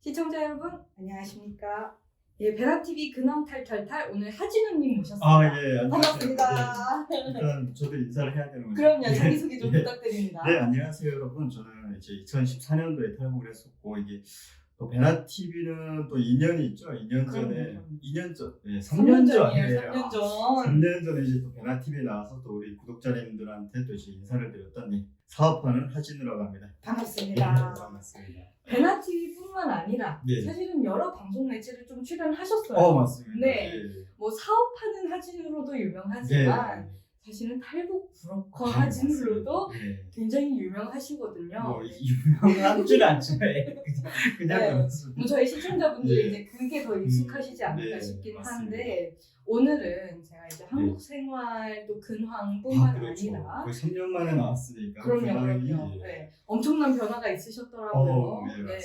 시청자 여러분 안녕하십니까? 예, 베라TV 근황 탈탈탈 오늘 하진우님 모셨습니다. 아, 예, 안녕하세요. 반갑습니다. 네, 일단 저도 인사를 해야 되는 거죠. 그럼요, 자기소개 좀 예. 부탁드립니다. 네, 안녕하세요, 여러분. 저는 이제 2014년도에 탈북을 했었고, 이게 또 베나 TV는 또 2년이 있죠. 2년 전에, 그럼요. 2년 전, 네, 3년 3년 전이에요, 전에. 3년 전. 3년 전에 이제 또 베나 TV에 나와서 또 우리 구독자님들한테 또 이제 인사를 드렸더니 사업하는 하진우라고 합니다. 네, 반갑습니다. 반갑습니다. 베나TV뿐만 아니라 네. 사실은 여러 방송 매체를 좀 출연하셨어요. 어, 맞습니다. 네. 예. 뭐 사업하는 하진우로도 네. 유명하지만 사실은 탈북 브로커 아, 하진우로도 네. 굉장히 유명하시거든요. 뭐 네. 유명한 줄 알죠. 그냥 그냥 네. 뭐 저희 시청자분들이 네. 이제 그게 더 익숙하시지 않을까 네, 싶긴 맞습니다. 한데 오늘은 제가 이제 한국 생활 또 근황뿐만 아, 아, 그렇죠. 니라 거의 3년 만에 나왔으니까. 그럼요, 근황이, 그럼요. 예. 네, 엄청난 변화가 있으셨더라고요. 어, 네, 네.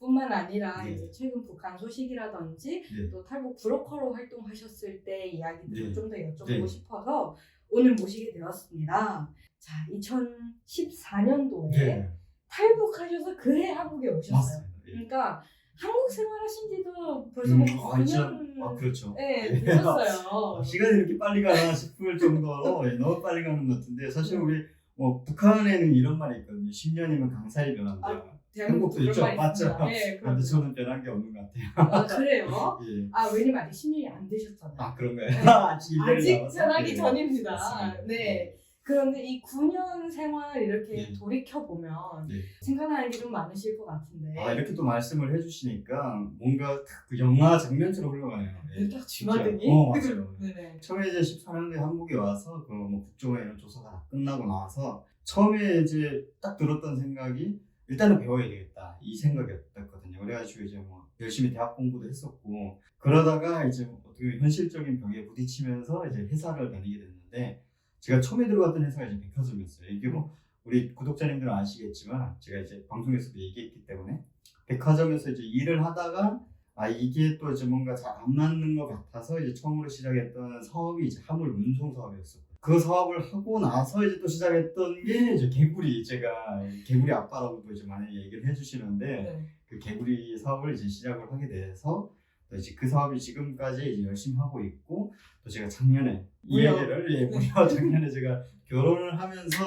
뿐만 아니라 네. 이제 최근 북한 소식이라든지 네. 또 탈북 브로커로 활동하셨을 때 이야기들을 네. 좀더 여쭤보고 네. 싶어서 오늘 모시게 되었습니다. 자, 2014년도에 네. 탈북하셔서 그해 한국에 오셨어요. 맞습니다. 예. 그러니까 한국 생활하신 지도 벌써 뭐 음, 아, 진짜, 9년 아, 그렇죠. 네, 예. 되셨어요. 시간이 이렇게 빨리 가나 싶을 정도로 예, 너무 빨리 가는 것 같은데 사실 우리 뭐 북한에는 이런 말이 있거든요. 10년이면 강살이 변한다. 아, 한국도 있죠. 맞죠. 네, 그런데 그런데 저는 변한 게 없는 것 같아요. 아, 그래요? 예. 아, 왜냐면 아직 10년이 안 되셨잖아요. 아 그런가요? 네. 아직 1년이 아직? 변하기 예. 전입니다. 맞습니다. 네. 그런데 이 9년 생활 이렇게 네. 돌이켜 보면 네. 생각나는 게 좀 많으실 것 같은데. 아 이렇게 또 말씀을 해주시니까 뭔가 그 영화 장면처럼 흘러가네요. 예. 딱 주마등이. 어 맞아요. 처음에 이제 14년도에 한국에 와서 그 뭐 국정원 이런 조사가 다 끝나고 나서 처음에 이제 딱 들었던 생각이 일단은 배워야 되겠다 이 생각이었거든요. 그래가지고 이제 뭐 열심히 대학 공부도 했었고 그러다가 이제 뭐 어떻게 현실적인 벽에 부딪히면서 이제 회사를 다니게 됐는데 제가 처음에 들어갔던 회사가 이제 백화점이었어요. 이게 뭐 우리 구독자님들은 아시겠지만 제가 이제 방송에서도 얘기했기 때문에 백화점에서 이제 일을 하다가 아 이게 또 이제 뭔가 잘 안 맞는 것 같아서 이제 처음으로 시작했던 사업이 이제 화물 운송 사업이었어요. 그 사업을 하고 나서 이제 또 시작했던 게 이제 개구리 제가 개구리 아빠라고도 이제 많이 얘기를 해주시는데 네. 그 개구리 사업을 이제 시작을 하게 돼서 또 이제 그 사업이 지금까지 이제 열심히 하고 있고 또 제가 작년에 이 무려. 얘기를 예 무려 작년에 제가 결혼을 하면서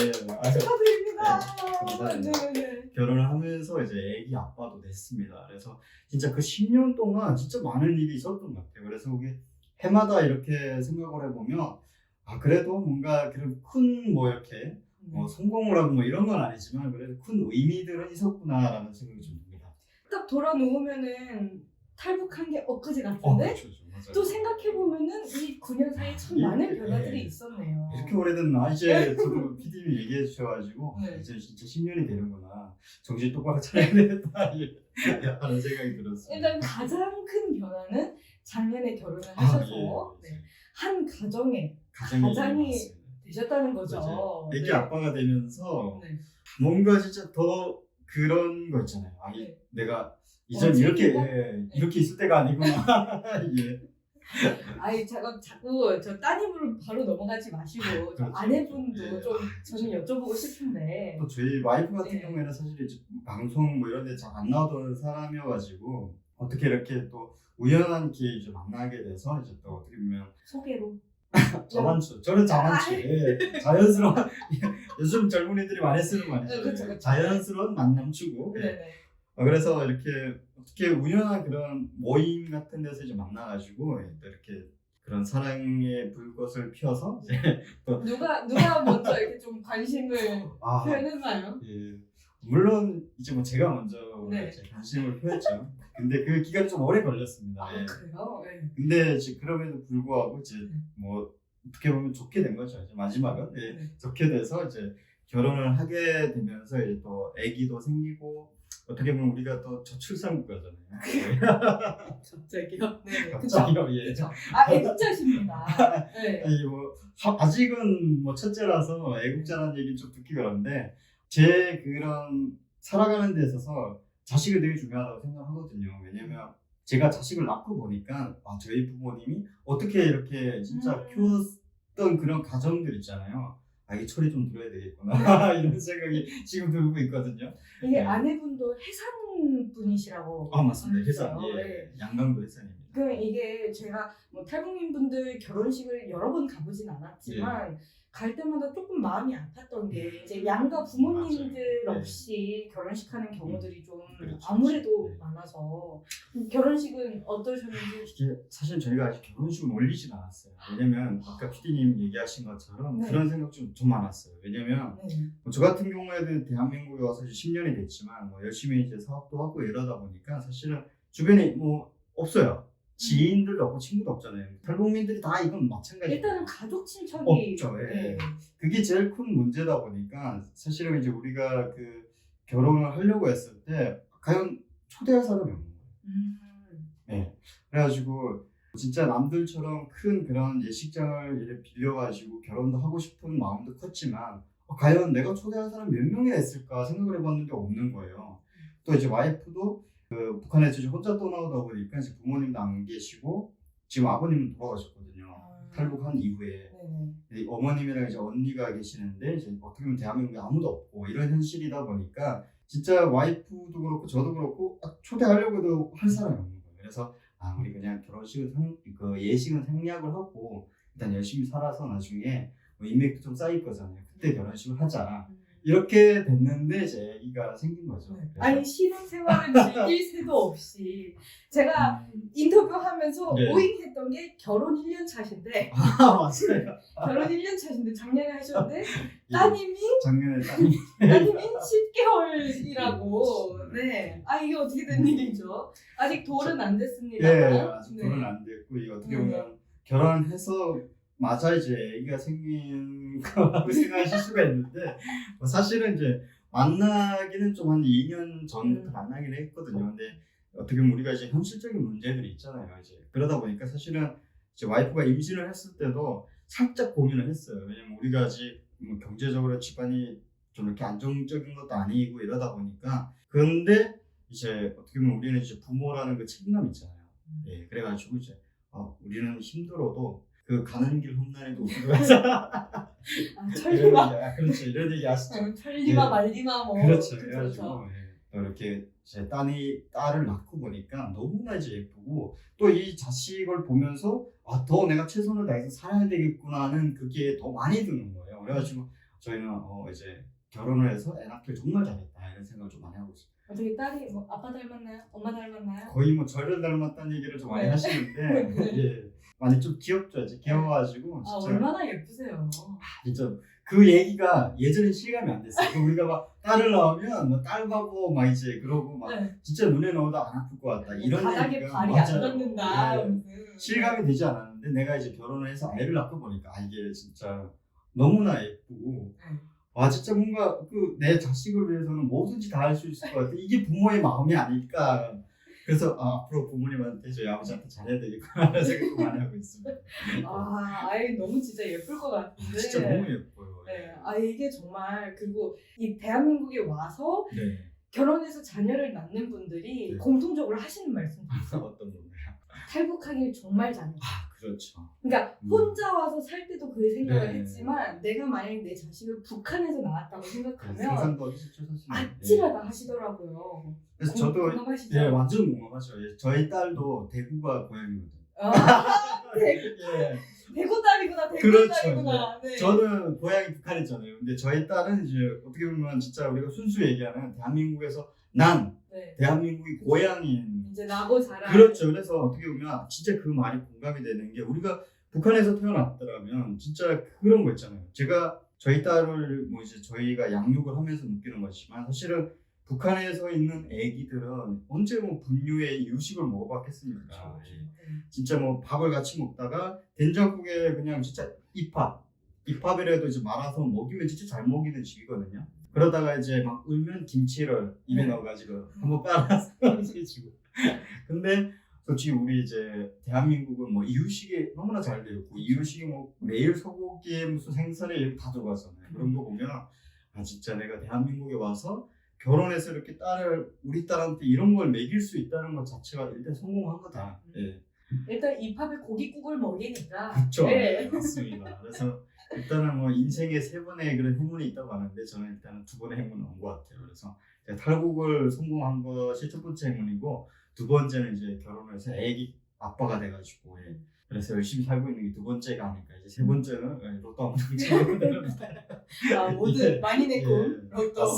예 아주 축하드립니다. 네, 감사합니다. 네네. 결혼을 하면서 이제 아기 아빠도 됐습니다. 그래서 진짜 그 10년 동안 진짜 많은 일이 있었던 것 같아요. 그래서 그게 해마다 이렇게 생각을 해보면 아 그래도 뭔가 그런 큰뭐 이렇게 뭐 성공을 하고 뭐 이런 건 아니지만 그래도 큰 의미들은 있었구나라는 생각이 좀. 딱 돌아 누우면은 탈북한 게 엊그제 어, 같은데 그렇죠, 그렇죠. 맞아요. 또 생각해 보면은 이 9년 사이에 참 예, 많은 예. 변화들이 있다네요. 이렇게 오래됐나? 이제 저도 PD님이 얘기해 주셔가지고 네. 이제 진짜 10년이 되는구나. 정신 똑바로 차려야 되겠다. 예, 하는 생각이 들었어요. 일단 가장 큰 변화는 작년에 결혼을 아, 하셔서 예. 네. 한 가정에 가장이, 가장이. 되셨다는 거죠. 애기 네. 아빠가 되면서 네. 뭔가 진짜 더 그런 거 있잖아요. 아, 이- 네. 내가 이전 어, 이렇게? 예, 이렇게 있을 때가 아니구나. 예. 아이 자꾸 자꾸 저 따님으로 바로 넘어가지 마시고 저 그렇죠. 아내분도 예. 좀 아, 저는 여쭤보고 싶은데 또 저희 와이프 같은 네. 경우에는 사실 이제 방송 뭐 이런 데 잘 안 나오던 사람이어가지고 어떻게 이렇게 또 우연한 기회에 이제 만나게 돼서 이제 또 어떻게 보면 소개로 자만추 저는 자만추 예, 자연스러운 요즘 젊은이들이 많이 쓰는 말이죠 네, 그쵸, 그쵸. 자연스러운 만남 추구 예. 네네 어, 그래서 이렇게 어떻게 우연한 그런 모임 같은 데서 이제 만나가지고 또 이렇게 그런 사랑의 불꽃을 피워서 이제 누가 누가 먼저 이렇게 좀 관심을 아 표현했나요? 예. 물론 이제 뭐 제가 먼저 네. 이제 관심을 표했죠. 근데 그 기간이 좀 오래 걸렸습니다. 아 예. 그래요? 네. 근데 이제 그럼에도 불구하고 이제 네. 뭐 어떻게 보면 좋게 된 거죠. 이제 마지막은 예. 네. 좋게 돼서 이제 결혼을 하게 되면서 이제 또 아기도 생기고 어떻게 보면 우리가 또 저출산 국가잖아요. 갑자기요? 네, 갑자기요, 예. 그쵸. 아, 애국자십니다. 네. 아니 뭐 하- 아직은 뭐 첫째라서 애국자라는 얘기 좀 듣기 그런데 제 그런 살아가는 데 있어서 자식을 되게 중요하다고 생각하거든요. 왜냐면 제가 자식을 낳고 보니까 아, 저희 부모님이 어떻게 이렇게 진짜 음. 키웠던 그런 가정들 있잖아요. 아 이 철이 좀 들어야 되겠구나 이런 생각이 지금 들고 있거든요. 이게 네. 아내분도 해산 분이시라고. 아 맞습니다. 하셨어요. 예, 네. 양강도 회사입니다. 그 이게 제가 뭐 탈북민 분들 결혼식을 여러 번 가보진 않았지만 예. 갈 때마다 조금 마음이 아팠던 게 이제 양가 부모님들 맞아요. 네. 없이 결혼식 하는 경우들이 좀 그렇죠. 아무래도 네. 많아서 결혼식은 어떠셨는지 이게 사실 저희가 아직 결혼식을 올리진 않았어요. 왜냐면 아까 PD님 얘기하신 것처럼 네. 그런 생각 좀, 좀 많았어요. 왜냐면 네. 뭐저 같은 경우에도 대한민국에 와서 이제 10년이 됐지만 뭐 열심히 이제 사업도 하고 이러다 보니까 사실은 주변에 뭐 없어요. 지인들도 없고 친구도 없잖아요. 탈북민들이 다 이건 마찬가지예요. 일단은 가족 친척이 없죠, 예. 네. 그게 제일 큰 문제다 보니까 사실은 이제 우리가 그 결혼을 하려고 했을 때 과연 초대할 사람이 없는 거예요. 음. 그래가지고 진짜 남들처럼 큰 그런 예식장을 이렇게 빌려가지고 결혼도 하고 싶은 마음도 컸지만 어, 과연 내가 초대할 사람 몇 명이나 있을까 생각을 해봤는데 없는 거예요. 또 이제 와이프도 그 북한에서 이제 혼자 떠나오다 보니까 이제 부모님도 안 계시고 지금 아버님은 돌아가셨거든요. 아. 탈북한 이후에 네네. 이 어머님이랑 이제 언니가 계시는데 이제 어떻게 보면 대한민국에 아무도 없고 이런 현실이다 보니까 진짜 와이프도 그렇고 저도 그렇고 아, 초대하려고도 할 사람이 없는 거예요. 그래서 아 우리 그냥 결혼식은 생, 그 예식은 생략을 하고 일단 열심히 살아서 나중에 뭐 인맥도 좀 쌓일 거잖아요. 그때 결혼식을 하자 음. 이렇게 됐는데 이제 애기가 생긴 거죠. 네. 그래서- 아니 신혼생활을 즐길 새도 없이 제가 음, 인터뷰하면서 네. 오잉했던 게 결혼 1년 차신데 아 맞아요. 결혼 1년 차신데 작년에 하셨는데 예, 따님이 작년에 따님이 따님이 10개월이라고 네. 아 이게 어떻게 된 일이죠? 아직 돌은 안 됐습니다. 예, 아직 네. 결혼 안 됐고 이게 어떻게 네. 보면 결혼해서 맞아 이제 애기가 생긴 거라고 생각하실 수가 있는데 뭐 사실은 이제 만나기는 좀 한 2년 전부터 음. 만나긴 했거든요. 근데 어떻게 보면 우리가 이제 현실적인 문제들이 있잖아요. 이제 그러다 보니까 사실은 이제 와이프가 임신을 했을 때도 살짝 고민을 했어요. 왜냐면 우리가 아직 뭐 경제적으로 집안이 좀 이렇게 안정적인 것도 아니고 이러다 보니까 그런데 이제 어떻게 보면 우리는 이제 부모라는 그 책임감 있잖아요. 음. 예, 그래가지고 이제 어, 우리는 힘들어도 그 가는 길 험난에도 우리가. 아, 얘기, 아, 그렇죠. 이런 얘기 아시죠? 어, 천리마 예. 말리마 뭐 그렇죠. 그래가지고. 예, 또 이렇게 제 딸이 딸을 낳고 보니까 너무나 이제 예쁘고 또 이 자식을 보면서 아, 더 내가 최선을 다해서 살아야 되겠구나는 그게 더 많이 드는 거예요. 그래가지고 저희는 어, 이제 결혼을 해서 애 낳기를 정말 잘했다 이런 생각을 좀 많이 하고 있어요. 어떻게 딸이 뭐 아빠 닮았나요? 엄마 닮았나요? 거의 뭐 저를 닮았다는 얘기를 좀 많이 네. 하시는데 네. 예, 많이 좀 귀엽죠. 이제 귀여워가지고 아 진짜 얼마나 예쁘세요. 진짜 그 얘기가 예전에 실감이 안 됐어요. 그 우리가 막 딸을 낳으면 뭐 딸바보 막 이제 그러고 막 네. 진짜 눈에 넣어도 안 아플 것 같다 이런 바닥에 얘기가 발이 맞아요. 안 닿는다. 예. 무슨. 실감이 되지 않았는데 내가 이제 결혼을 해서 아이를 낳고 보니까 아 이게 진짜 너무나 예쁘고 네. 아 진짜 뭔가 그 내 자식을 위해서는 뭐든지 다 할 수 있을 것 같아 이게 부모의 마음이 아닐까 그래서 아, 앞으로 부모님한테 저희 아버지한테 잘해야 되겠구나 생각도 많이 하고 있습니다 아, 아이 너무 진짜 예쁠 것 같은데. 진짜 너무 예뻐요 네, 아 이게 정말 그리고 이 대한민국에 와서 네 결혼해서 자녀를 낳는 분들이 네. 공통적으로 하시는 말씀. 어떤 건가요? 탈북하길 정말. 아 그렇죠 그러니까 음. 혼자 와서 살 때도 그 생각을 네. 했지만 내가 만약 내 자식을 북한에서 낳았다고 생각하면 상상도 하기 싫죠 사실 아찔하다 하시더라고요. 그래서 공- 저도 공감하시죠? 예 완전 공감하죠 예, 저희 딸도 대구가 고향이거든요 아, 대구, 예. 대구 딸이구나, 대구 그렇죠, 딸이구나. 네. 저는 고향이 북한이잖아요. 근데 저희 딸은 이제 어떻게 보면 진짜 우리가 순수 얘기하는 대한민국에서 난 네. 대한민국이 고향인 이제 나고 자라. 그렇죠. 그래서 어떻게 보면 진짜 그 말이 공감이 되는 게 우리가 북한에서 태어났더라면 진짜 그런 거 있잖아요. 제가 저희 딸을 뭐 이제 저희가 양육을 하면서 느끼는 거지만 사실은 북한에서 있는 애기들은 언제 뭐 분유에 유식을 먹어봤겠습니까? 그렇죠. 진짜 뭐 밥을 같이 먹다가 된장국에 그냥 진짜 입밥 입밥이라도 이제 말아서 먹이면 진짜 잘 먹이는 시기거든요. 그러다가 이제 막 울면 김치를 입에 네. 넣어가지고 한번 빨아서 해주고. 근데 솔직히 우리 이제 대한민국은 뭐 이유식이 너무나 잘 되어 있고 이유식이 뭐 매일 소고기에 무슨 생선에 이렇게 다 들어가잖아요. 그런 거 보면 아 진짜 내가 대한민국에 와서 결혼해서 이렇게 딸을 우리 딸한테 이런 걸 먹일 수 있다는 것 자체가 일단 성공한 거다. 예. 일단 입합에 고깃국을 먹이니까. 그쵸. 네. 맞습니다. 그래서 일단은 뭐 인생에 세 번의 그런 행운이 있다고 하는데 저는 일단은 두 번의 행운은 온 것 같아요. 그래서 탈북을 성공한 것이 첫 번째 행운이고 두 번째는 이제 결혼을 해서 애기 아빠가 돼가지고 예. 그래서 열심히 살고 있는 게 두 번째가 아닐까 이제 세 번째는 예, 로또 한번 되는데 아, 모두 예. 많이 내 꿈. 예, 로또.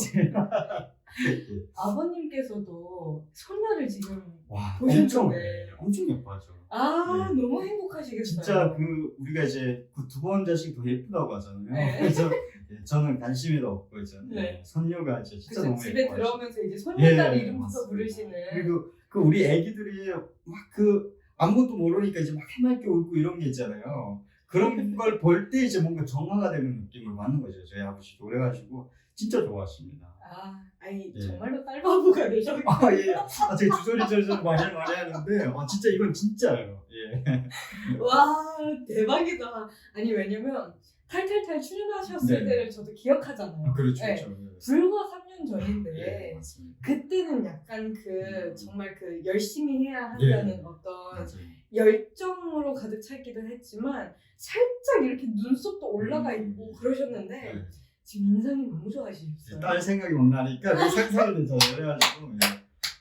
맞습니다. 예. 아버님께서도 손녀를 지금 와 보셨는데. 엄청 예, 엄청 예뻐하죠. 아 네. 너무 행복하시겠어요. 진짜 그 우리가 이제 그 두 번 자식 더 예쁘다고 하잖아요. 네. 그래서 예, 저는 관심이도 없고 이제 네. 선녀가 이제 진짜 그쵸, 너무 집에 예뻐요. 들어오면서 이제 손녀딸 예, 이름부터 맞습니다. 부르시는. 그리고 그 우리 애기들이 막 그 아무것도 모르니까 이제 막 해맑게 울고 이런 게 있잖아요. 그런 걸 볼 때 이제 뭔가 정화가 되는 느낌을 받는 거죠. 저희 아버지도 그래가지고 진짜 좋아하십니다. 아, 아니 예. 정말로 딸바보가 되셨. 아 예, 아 제가 주저리 저저리 많이 많이 하는데, 아 진짜 이건 진짜예요. 예. 와 대박이다. 아니 왜냐면 탈탈탈 출연하셨을 네. 때를 저도 기억하잖아요. 그렇죠, 네. 그렇죠. 불과 3년 전인데 예, 맞습니다. 그때는 약간 그 음. 정말 그 열심히 해야 한다는 예. 어떤 맞아요. 열정으로 가득 차 있기도 했지만 살짝 이렇게 눈썹도 올라가 음. 있고 그러셨는데 네. 지금 인상이 너무 좋아지셨어요. 딸 생각이 못 나니까 그 상상이 되잖아요. 그래가지고 예.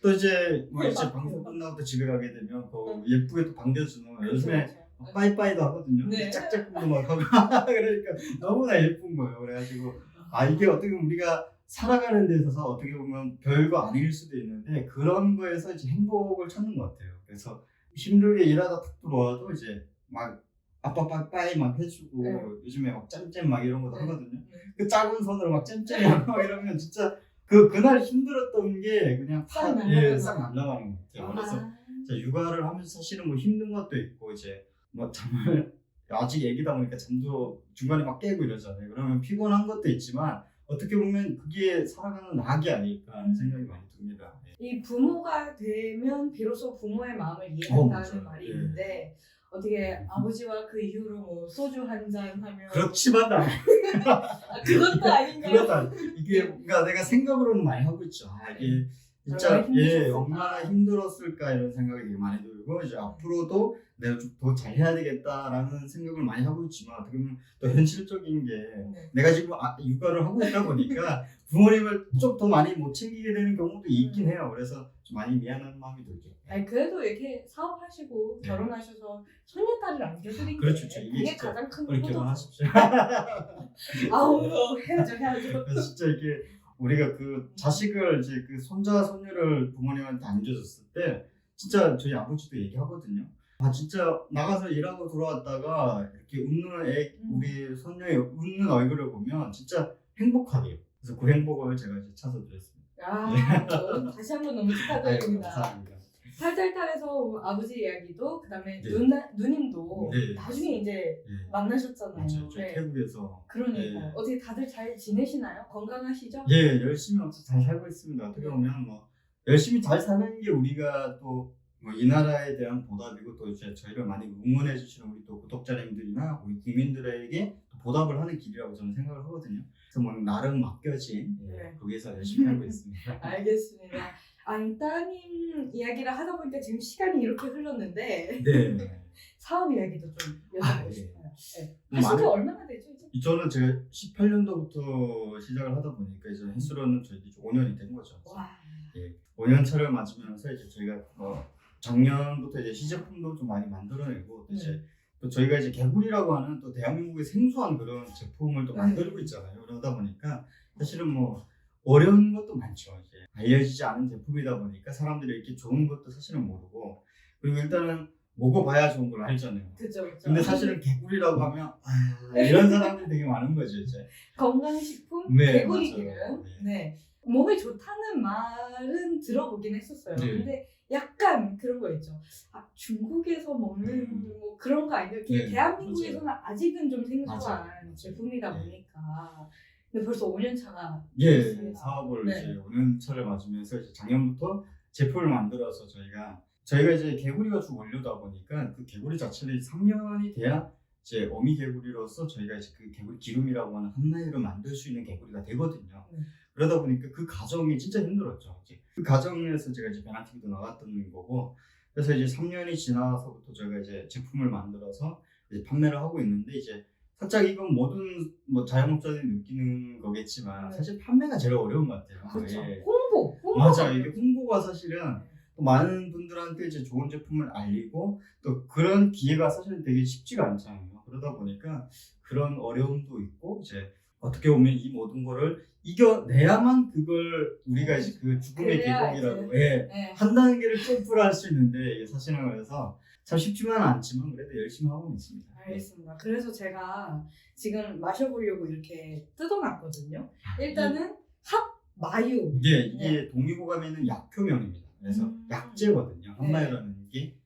또 이제 뭐 이제 방송. 끝나고 또 집에 가게 되면 그 응. 예쁘게 또 반겨주는 요즘에. 빠이빠이도 하거든요. 네. 짝짝꿍도 막 하고 그러니까 너무나 예쁜 거예요. 그래가지고 아 이게 어떻게 보면 우리가 살아가는 데 있어서 어떻게 보면 별거 아닐 수도 있는데 그런 거에서 이제 행복을 찾는 것 같아요. 그래서 힘들게 일하다 탁 들어와도 이제 막 아빠 빠이빠이 막 해주고 네. 요즘에 막 잼잼 막 이런 것도 네. 하거든요. 네. 그 작은 손으로 막 잼잼하고 막 이러면 진짜 그 그날 힘들었던 게 그냥 싹 다- 날아가는 예, 싹 날아가는 것 같아요. 그래서 아, 육아를 하면서 사실은 뭐 힘든 것도 있고 이제 뭐 정말 아직 애기다 보니까 잠도 중간에 막 깨고 이러잖아요. 그러면 피곤한 것도 있지만 어떻게 보면 그게 살아가는 낙이 아닐까 하는 음. 생각이 많이 듭니다. 예. 이 부모가 되면 비로소 부모의 마음을 어, 이해한다는 맞아요. 말이 예. 있는데 어떻게 아버지와 그 이후로 뭐 소주 한 잔 하면 그렇지만 나 아, 그것도 아닌가요? 그렇다. 이게 뭔가 내가 생각으로는 많이 하고 있죠. 아, 이게 진짜 얼마나 예 힘드셨을까. 얼마나 힘들었을까 이런 생각이 되게 많이 들고 이제 앞으로도 내가 좀 더 잘해야 되겠다라는 생각을 많이 하고 있지만 어떻게 보면 또 현실적인 게 네. 내가 지금 아, 육아를 하고 있다 보니까 부모님을 좀 더 많이 못 챙기게 되는 경우도 있긴 해요. 그래서 좀 많이 미안한 마음이 들죠. 아니 그래도 이렇게 사업하시고 네. 결혼하셔서 손녀딸을 안겨드린 그렇죠. 게 이게 그게 진짜 가장 큰 우리. 결혼하십시오. 아우 해야죠. 그래서 진짜 이게 우리가 그 자식을 이제 그 손자 손녀를 부모님한테 안겨줬을 때 진짜 저희 아버지도 얘기하거든요. 아 진짜 나가서 일하고 돌아왔다가 이렇게 웃는 애 음. 우리 손녀의 웃는 얼굴을 보면 진짜 행복하대요. 그래서 그 행복을 제가 이제 찾아드렸습니다. 아 너무- 다시 한 번 너무 아이고, 축하드립니다. 감사합니다. 탈탈탈에서 아버지 이야기도 그다음에 네. 누나 누님도 네. 나중에 이제 예. 만나셨잖아요. 맞아요. 저희 네. 태국에서 그러니까요. 네. 어떻게 다들 잘 지내시나요? 건강하시죠? 예, 열심히 엄청 잘 살고 있습니다. 어떻게 보면 뭐 열심히 잘 사는 게 우리가 또 뭐 이 나라에 대한 보답이고 또 이제 저희를 많이 응원해 주시는 우리 또 구독자님들이나 우리 국민들에게 또 보답을 하는 길이라고 저는 생각을 하거든요. 뭐 나름 맡겨진 예, 네. 거기서 열심히 하고 있습니다. 알겠습니다. 아니 따님 이야기를 하다 보니까 지금 시간이 이렇게 흘렀는데 네. 사업 이야기도 좀 아, 여쭤보고 예. 싶어요. 네. 뭐 하신 지 많은- 얼마나 되죠 이제? 저는 제가 18년도부터 시작을 하다 보니까 이제 횟수로는 저희 이제 5년이 된 거죠. 와. 예, 5년 차를 맞으면서 이제 저희가 어, 작년부터 이제 시제품도 좀 많이 만들어내고 또 이제 네. 또 저희가 이제 개구리라고 하는 또 대한민국의 생소한 그런 제품을 또 네. 만들고 있잖아요. 그러다 보니까 사실은 뭐 어려운 것도 많죠. 이제 알려지지 않은 제품이다 보니까 사람들이 이렇게 좋은 것도 사실은 모르고 그리고 일단은 먹어봐야 좋은 걸 알잖아요. 그죠 그죠. 근데 사실은 개구리라고 하면 아, 이런 사람들이 되게 많은 거죠 이제. 건강식품 네, 개구리 맞아요. 기름. 네. 네. 몸에 좋다는 말은 들어보긴 했었어요. 네. 근데 약간 그런 거 있죠. 아, 중국에서 먹는 음. 뭐 그런 거 아니에요? 네, 대한민국에서는 아직은 좀 생소한. 제품이다 네. 보니까. 근데 벌써 5년 차가 예, 됐습니다. 사업을 네. 이제 5년 차를 맞으면서 이제 작년부터 제품을 만들어서 저희가 저희가 이제 개구리가 주 원료다 보니까 그 개구리 자체를 3년이 돼야 이제 어미 개구리로서 저희가 이제 그 개구리 기름이라고 하는 한나이를 만들 수 있는 개구리가 되거든요. 네. 그러다 보니까 그 과정이 진짜 힘들었죠. 이제 그 과정에서 제가 이제 베나티비도 나갔던 거고 그래서 이제 3년이 지나서부터 저희가 이제 제품을 만들어서 이제 판매를 하고 있는데 이제 살짝 이건 모든 뭐 자영업자들이 느끼는 거겠지만 네. 사실 판매가 제일 어려운 것 같아요. 그렇죠. 예. 홍보. 홍보. 맞아 이게 홍보가 사실은 또 많은 분들한테 이제 좋은 제품을 알리고 또 그런 기회가 사실 되게 쉽지가 않잖아요. 그러다 보니까 그런 어려움도 있고 이제 어떻게 보면 이 모든 거를 이겨내야만 그걸 우리가 이제 그 죽음의 계곡이라고 예, 네. 한 단계를 점프를 할 수 있는데 이게 사실은 그래서 참 쉽지만은 않지만 그래도 열심히 하고 있습니다. 알겠습니다. 그래서 제가 지금 마셔보려고 이렇게 뜯어놨거든요. 일단은 합 마유. 이게 이게 동의보감에 있는 약효명입니다. 그래서 음. 약재거든요. 한마디라는 게.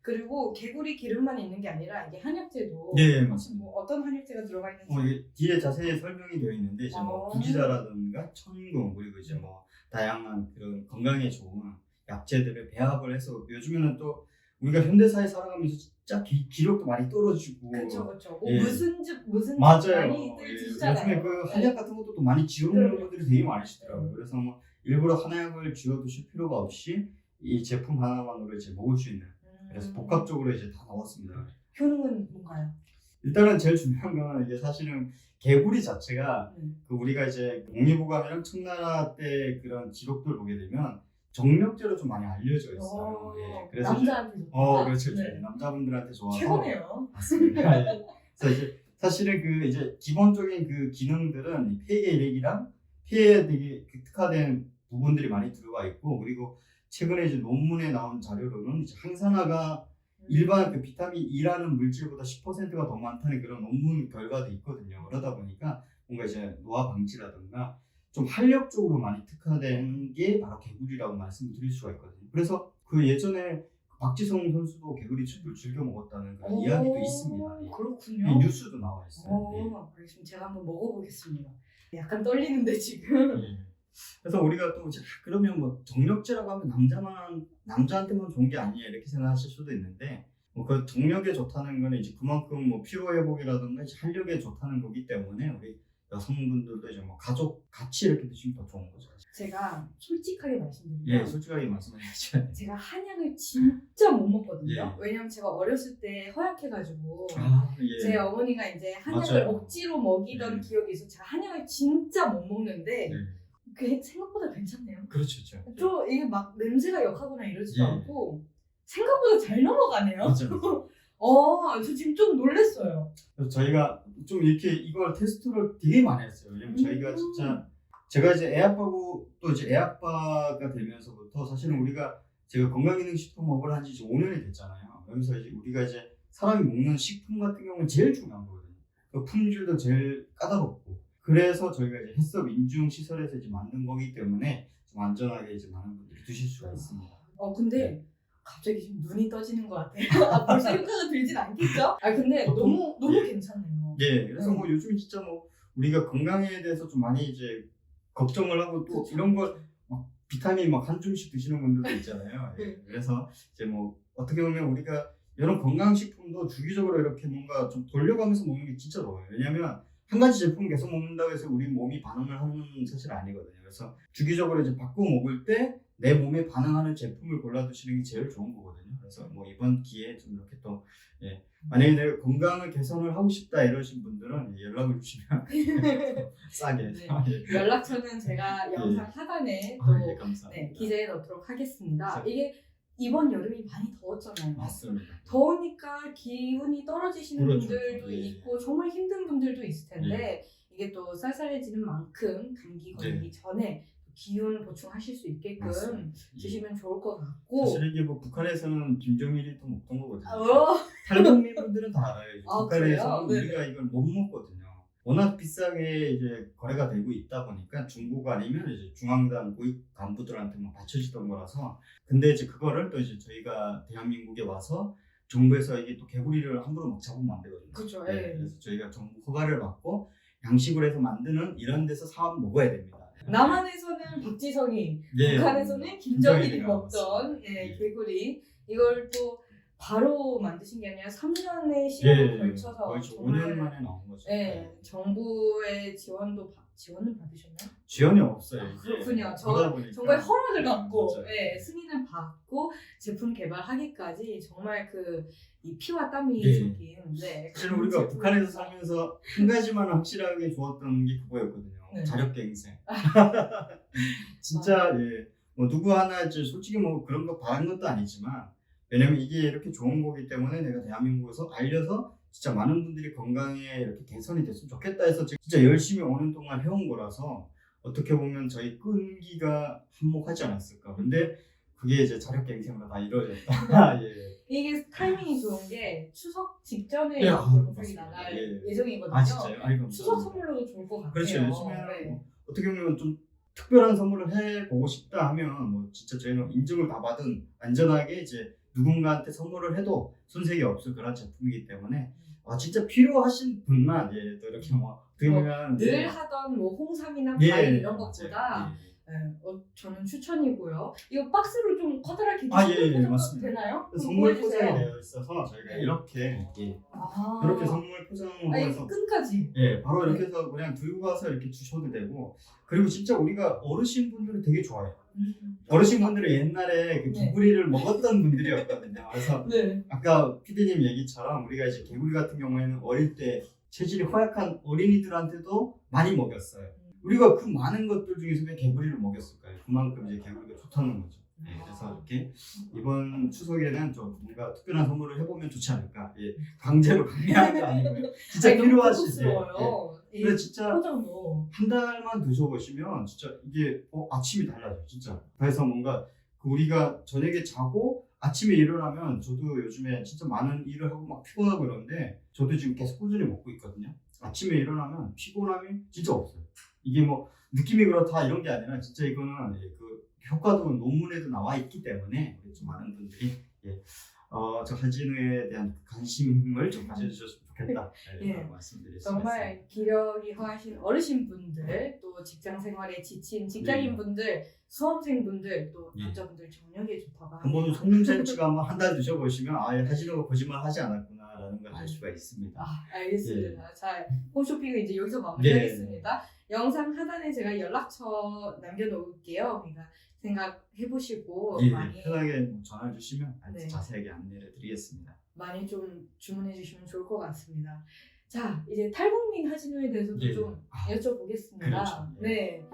그리고 개구리 기름만 있는 게 아니라 이게 한약재도 네 맞습니다. 뭐 어떤 한약재가 들어가 있는지 어, 이게 뒤에 자세히 설명이 되어 있는데 이제 뭐 어. 구지자라든가 천궁 그리고 이제 뭐 다양한 그런 건강에 좋은 약재들을 배합을 해서 요즘에는 또 우리가 현대사에 살아가면서 진짜 기, 기력도 많이 떨어지고 그렇죠 그렇죠. 뭐 예. 무슨 즙 무슨 즙 맞아요. 많이들 예, 드시잖아요. 요즘에 그 한약 같은 것도 또 많이 그럼요. 분들이 되게 많으시더라고요. 그래서 뭐 일부러 한약을 지어 두실 필요가 없이 이 제품 하나만으로 이제 먹을 수 있는 그래서 음. 복합적으로 이제 다 나왔습니다. 효능은 뭔가요? 일단은 제일 중요한 건 이게 사실은 개구리 자체가 음. 그 우리가 이제 독립보감이랑 청나라 때 그런 기록들 보게 되면 정력제로 좀 많이 알려져 있어요. 어, 예, 그래서 남자한테 좋다. 어 그렇죠, 네. 그렇죠. 남자분들한테 좋아서 최고네요. 맞습니다. 예. 그래서 이제 사실은 그 이제 기본적인 그 기능들은 이 폐의 일액이랑 폐에 되게 그 특화된 부분들이 많이 들어가 있고 그리고 최근에 이제 논문에 나온 자료로는 이제 항산화가 일반 그 비타민 E라는 물질보다 10%가 더 많다는 그런 논문 결과도 있거든요. 그러다 보니까 뭔가 이제 노화 방지라든가 좀 활력적으로 많이 특화된 게 바로 개구리라고 말씀을 드릴 수가 있거든요. 그래서 그 예전에 박지성 선수도 개구리 즙을 즐겨 먹었다는 그런 오, 이야기도 있습니다. 예. 그렇군요. 예, 뉴스도 나와 있어요. 어, 알겠습니다. 제가 한번 먹어보겠습니다. 약간 떨리는데 지금. 예. 예. 그래서 우리가 또 그러면 뭐 정력제라고 하면 남자만 남자한테만 좋은 게 아니야 이렇게 생각하실 수도 있는데 뭐그 정력에 좋다는 거는 이제 그만큼 뭐 피로 회복이라든가 활력에 좋다는 거기 때문에 우리 여성분들도 이제 뭐 가족 같이 이렇게 드시면 더 좋은 거죠. 제가 솔직하게 말씀드리면 예, 솔직하게 말씀하셔야 제가 한약을 진짜 못 먹거든요. 예. 왜냐면 제가 어렸을 때 허약해가지고 아, 예. 제 어머니가 이제 한약을 맞아요. 억지로 먹이던 예. 기억이 있어서 제가 한약을 진짜 못 먹는데 예. 그게 생각보다 괜찮네요. 그렇죠, 그렇죠. 좀 이게 막 냄새가 역하거나 이러지도 예. 않고 생각보다 잘 넘어가네요. 맞아요. 어, 저 지금 좀 놀랐어요. 그래서 저희가 좀 이렇게 이걸 테스트를 되게 많이 했어요. 왜냐면 저희가 음. 진짜 제가 이제 애아빠고 또 이제 애아빠가 되면서부터 사실은 우리가 제가 건강기능식품업을 한 지 이제 5년이 됐잖아요. 그러면서 이제 우리가 이제 사람이 먹는 식품 같은 경우는 제일 중요한 거거든요. 그 품질도 제일 까다롭고 그래서 저희가 이제 햇섭 인중 시설에서 이제 만든 거기 때문에 좀 안전하게 이제 많은 분들이 드실 수가 있습니다. 어, 근데 갑자기 지금 눈이 떠지는 것 같아요. 아, 벌써 효과가 들진 않겠죠? 아, 근데 너무, 너무 괜찮네요. 예, 그래서 음. 뭐 요즘 진짜 뭐 우리가 건강에 대해서 좀 많이 이제 걱정을 하고 또 그쵸. 이런 걸 비타민 막 한 줌씩 드시는 분들도 있잖아요. 예, 네. 그래서 이제 뭐 어떻게 보면 우리가 이런 건강식품도 주기적으로 이렇게 뭔가 좀 돌려가면서 먹는 게 진짜 좋아요. 왜냐면 한 가지 제품 계속 먹는다고 해서 우리 몸이 반응을 하는 사실 아니거든요. 그래서 주기적으로 이제 바꾸어 먹을 때 내 몸에 반응하는 제품을 골라 드시는 게 제일 좋은 거거든요. 그래서 뭐 이번 기회에 좀 이렇게 또 예, 만약에 내가 건강을 개선을 하고 싶다 이러신 분들은 연락을 주시면 싸게 네. 예. 연락처는 제가 영상 하단에 또 아, 예. 네, 기재해 놓도록 하겠습니다. 이게 이번 여름이 많이 더웠잖아요. 맞습니다. 더우니까 기운이 떨어지시는 그렇죠. 분들도 예. 있고 정말 힘든 분들도 있을 텐데 이게 또 쌀쌀해지는 만큼 감기 걸리기 전에 기운 보충하실 수 있게끔 네. 맞습니다. 예. 드시면 좋을 것 같고 사실 이게 뭐 북한에서는 김정일이 또 먹던 거거든요. 어, 탈북민 분들은 다 알아요. 아, 북한에서는 그래요? 우리가 이걸 못 먹거든요. 워낙 비싸게 이제 거래가 되고 있다 보니까 중국 아니면 이제 중앙당 고위 간부들한테만 바쳐지던 거라서 근데 이제 그거를 또 이제 저희가 대한민국에 와서 정부에서 이게 또 개구리를 함부로 막 잡으면 안 되거든요. 그렇죠. 네, 예. 그래서 저희가 정부 허가를 받고 양식으로 해서 만드는 이런 데서 사업 먹어야 됩니다. 남한에서는 박지성이, 예. 북한에서는 김정일이 먹던 예. 개구리 이걸 또 바로 만드신 게 아니라 3년의 시간을 예, 걸쳐서 거의 정말 5년 만에 나온 거죠. 예, 정부의 지원도 받, 지원을 받으셨나요? 지원이 없어요. 아, 이게. 그렇군요. 저 그러다 보니까. 정말 허락을 받고 맞아요. 예, 승인을 받고 제품 개발하기까지 정말 그 이 피와 땀이 예. 섞인 네, 사실 그런 우리가 제품을 북한에서 살면서 한 가지만 확실하게 좋았던 게 그거였거든요. 네. 자력갱생. 진짜 예. 뭐 누구 하나 이제 솔직히 뭐 그런 거 바란 것도 아니지만 왜냐면 이게 이렇게 좋은 거기 때문에 내가 대한민국에서 알려서 진짜 많은 분들이 건강에 이렇게 개선이 됐으면 좋겠다 해서 진짜 열심히 5년 동안 해온 거라서 어떻게 보면 저희 끈기가 한몫하지 않았을까. 근데 그게 이제 자력갱생으로 다 이루어졌다. 예. 이게 타이밍이 좋은 게 추석 직전에 예, 아, 방송이. 나갈 예. 예정이거든요. 아 진짜요? 아이고 추석. 선물로도 좋을 것 같아요. 그렇죠. 요즘에는 네. 뭐 어떻게 보면 좀 특별한 선물을 해보고 싶다 하면 뭐 진짜 저희는 인증을 다 받은 안전하게 이제 누군가한테 선물을 해도 손색이 없을 그런 제품이기 때문에 아 진짜 필요하신 분만 예, 또 이렇게 뭐 어떻게 뭐 보면 늘 예, 하던 뭐 홍삼이나 예, 과일 이런 맞아요. 것보다 예. 네, 어, 저는 추천이고요. 이거 박스로 좀 커다랗게 아, 예, 예, 맞습니다. 되나요? 선물. 포장이 되어 있어서 저희가 네. 이렇게 예, 아, 이렇게 선물 포장을 아, 해서 끈까지. 예, 바로 이렇게 해서 그냥 들고 가서 이렇게 주셔도 되고 그리고 진짜 우리가 어르신 분들이 되게 좋아해요. 음. 어르신 분들은 옛날에 그 네. 개구리를 먹었던 분들이었거든요. 그래서 네. 아까 피디님 얘기처럼 우리가 이제 개구리 같은 경우에는 어릴 때 체질이 허약한 어린이들한테도 많이 먹였어요. 우리가 그 많은 것들 중에서 왜 개구리를 먹였을까요? 그만큼 이제 개구리가 좋다는 거죠. 네, 그래서 이렇게 이번 추석에는 좀 뭔가 특별한 선물을 해보면 좋지 않을까. 예, 강제로 강요하는 거 아니고요. 진짜 필요하시죠. 고 이 그래 진짜 포장도. 한 달만 드셔보시면 진짜 이게 어, 아침이 달라져요 진짜. 그래서 뭔가 그 우리가 저녁에 자고 아침에 일어나면 저도 요즘에 진짜 많은 일을 하고 막 피곤하고 이러는데 저도 지금 계속 꾸준히 먹고 있거든요. 아침에 일어나면 피곤함이 진짜 없어요. 이게 뭐 느낌이 그렇다 이런 게 아니라 진짜 이거는 예, 그 효과도 논문에도 나와 있기 때문에 좀 많은 분들이 예, 어, 저 하진우에 대한 관심을 좀 가져주셨으면 좋겠다 예, 예. 라고 말씀드리겠습니다 정말 기력이 허하신 어르신분들, 또 직장 생활에 지친 직장인분들, 수험생분들, 또 예. 남자분들 정력에 좋다고 한 번은 손님센치가 한번 한달 드셔보시면 아 하진우가 거짓말 하지 않았구나라는 걸 알 수가 있습니다. 아, 예. 알겠습니다. 자, 홈쇼핑은 이제 여기서 마무리하겠습니다. 영상 하단에 제가 연락처 남겨놓을게요. 그러니까 생각해 보시고 예, 많이 편하게 뭐 전화 주시면 네. 자세하게 안내를 드리겠습니다. 많이 좀 주문해 주시면 좋을 것 같습니다. 자, 이제 탈북민 하진우에 대해서도 예. 좀 아, 여쭤보겠습니다. 그렇죠. 예. 네.